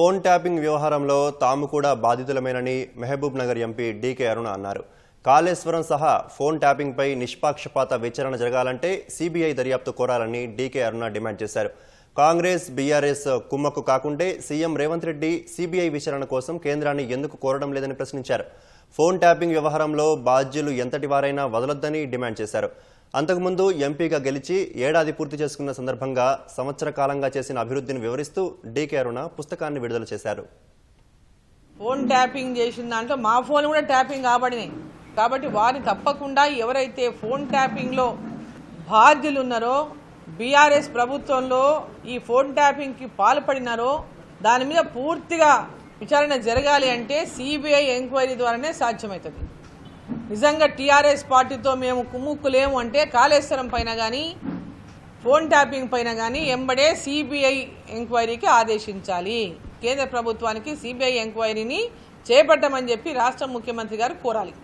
Phone tapping వ్యవహారంలో తాము కూడా బాధితులమేనని Mahabubnagar MP DK Aruna అన్నారు. కాళేశ్వరం సహా ఫోన్ ట్యాపింగ్పై నిష్పాక్షపాత విచారణ జరగాలంటే సిబిఐ దర్యాప్తు కోరాలని డీకే అరుణ డిమాండ్ చేశారు. కాంగ్రెస్ బీఆర్ఎస్ కుమ్మక్కు కాకుంటే సీఎం రేవంత్ రెడ్డి సిబిఐ విచారణ కోసం కేంద్రాన్ని ఎందుకు కోరడం లేదని ప్రశ్నించారు. ఫోన్ ట్యాపింగ్ వ్యవహారంలో బాధ్యులు ఎంతటి వారైనా వదలొద్దని డిమాండ్ చేశారు. అంతకుముందు ఎంపీగా గెలిచి ఏడాది పూర్తి చేసుకున్న సందర్భంగా సంవత్సర కాలంగా చేసిన అభివృద్ధిని వివరిస్తూ డీకే అరుణ పుస్తకాన్ని విడుదల చేశారు. ఫోన్ ట్యాపింగ్ చేసిన దాంట్లో మా ఫోన్ కూడా ట్యాపింగ్ కాబడినాయి కాబట్టి వారిని తప్పకుండా ఎవరైతే ఫోన్ ట్యాపింగ్లో బాధ్యులు ఉన్నారో బీఆర్ఎస్ ప్రభుత్వంలో ఈ ఫోన్ ట్యాపింగ్కి పాల్పడినారో దాని మీద పూర్తిగా విచారణ జరగాలి అంటే సిబిఐ ఎంక్వైరీ ద్వారానే సాధ్యమవుతుంది. నిజంగా టీఆర్ఎస్ పార్టీతో మేము కుమ్ముక్కులేము అంటే కాళేశ్వరం పైన కానీ ఫోన్ ట్యాపింగ్ పైన కానీ ఎంబడే సిబిఐ ఎంక్వైరీకి ఆదేశించాలి. కేంద్ర ప్రభుత్వానికి సిబిఐ ఎంక్వైరీని చేపట్టమని చెప్పి రాష్ట్ర ముఖ్యమంత్రి గారు కోరాలి.